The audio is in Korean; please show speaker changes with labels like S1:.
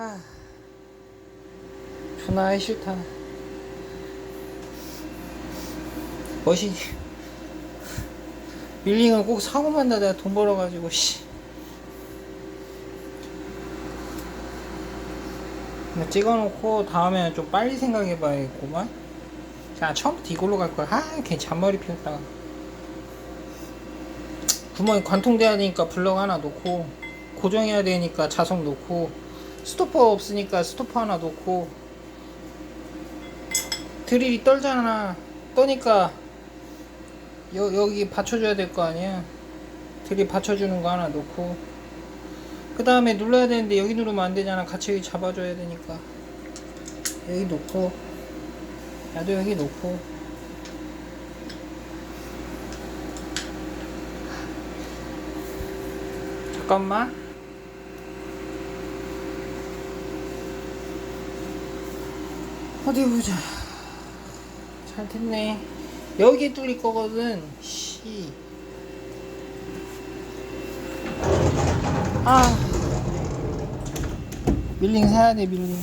S1: 아, 존나 싫다. 멋이 밀링은 꼭 사고만 나 내가 돈 벌어가지고 씨. 찍어놓고 다음에는 좀 빨리 생각해봐야겠구만. 자 처음부터 이걸로 갈 거야. 아, 괜히 잔머리 피웠다가. 구멍이 관통돼야 되니까 블럭 하나 놓고 고정해야 되니까 자석 놓고 스토퍼 없으니까 스토퍼 하나 놓고 드릴이 떨잖아. 떠니까 여, 여기 받쳐줘야 될 거 아니야. 드릴 받쳐주는 거 하나 놓고. 그 다음에 눌러야 되는데 여기 누르면 안 되잖아. 같이 여기 잡아줘야 되니까. 여기 놓고. 나도 여기 놓고. 잠깐만 어디 보자. 잘 됐네. 여기 뚫릴 거거든. 씨. 아. 밀링 사야 돼 밀링